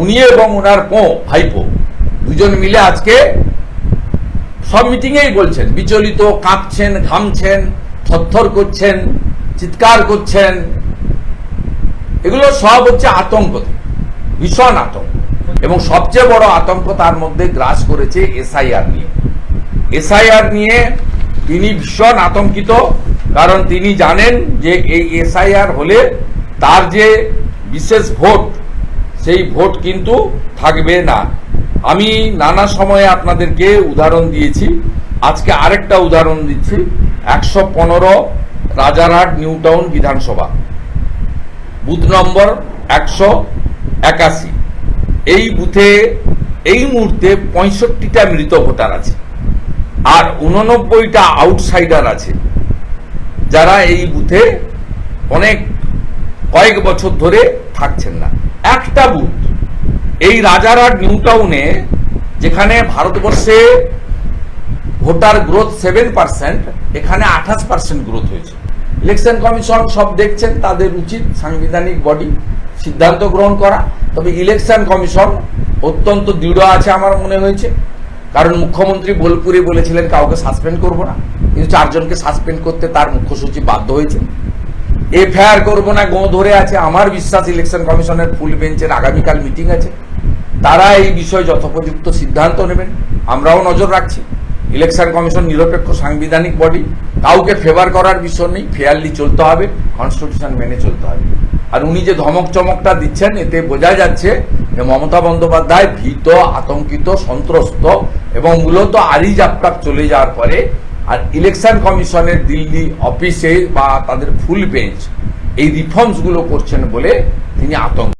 উনি এবং ওনার পো ভাইপো, দুজন মিলে আজকে সব মিটিংয়েই বলছেন, বিচলিত, কাঁপছেন, ঘামছেন, থরথর করছেন, চিৎকার করছেন। এগুলো সব হচ্ছে আতঙ্ক। ভীষণ আতঙ্ক। এবং সবচেয়ে বড় আতঙ্ক তার মধ্যে গ্রাস করেছে এসআইআর নিয়ে। এসআইআর নিয়ে তিনি ভীষণ আতঙ্কিত, কারণ তিনি জানেন যে এই এসআইআর হলে তার যে বিশেষ ভোট সেই ভোট কিন্তু থাকবে না। আমি নানা সময়ে আপনাদেরকে উদাহরণ দিয়েছি। আজকে আরেকটা উদাহরণ দিচ্ছি। একশো পনেরো Rajarhat New Town Vidhan Sabha. Booth number একশো একাশি। এই বুথে এই মুহূর্তে পঁয়ষট্টিটা মৃত ভোটার আছে আর উননব্বইটা আউটসাইডার আছে। যারা এই বুথে অনেক কয়েক বছর ধরে থাকছেন না। এই রাজারহাট নিউ টাউনে যেখানে ভারতবর্ষে ভোটার গ্রোথ সেভেন পার্সেন্ট এখানে আঠাশ পার্সেন্ট গ্রোথ হয়েছে। ইলেকশন কমিশন সব দেখছেন, তাদের উচিত সাংবিধানিক বডি সিদ্ধান্ত গ্রহণ করা। তবে ইলেকশন কমিশন অত্যন্ত দৃঢ় আছে আমার মনে হয়েছে। কারণ মুখ্যমন্ত্রী বোলপুরে বলেছিলেন, কাউকে সাসপেন্ড করব না। কিন্তু চারজনকে সাসপেন্ড করতে তার মুখ্য সচিব বাধ্য হয়েছে এফআইআর করব না, গো ধরে আছে। আমার বিশ্বাস ইলেকশন কমিশনের ফুল বেঞ্চের আগামীকাল মিটিং আছে। তারা এই বিষয়ে যথোপযুক্ত সিদ্ধান্ত নেবেন। আমরাও নজর রাখছি। ইলেকশন কমিশন নিরপেক্ষ সাংবিধানিক বডি। কাউকে ফেভার করার বিষয় নেই। ফেয়ারলি চলতে হবে। কনস্টিটিউশন মেনে চলতে হবে। আর উনি যে ধমক চমকটা দিচ্ছেন, এতে বোঝা যাচ্ছে যে মমতা বন্দ্যোপাধ্যায় ভীত, আতঙ্কিত, সন্ত্রস্ত এবং মূলত আরিজ আফতাব চলে যাওয়ার পরে আর ইলেকশন কমিশনের দিল্লি অফিসে বা তাদের ফুল বেঞ্চ এই রিফর্মসগুলো করছেন বলে তিনি আতঙ্ক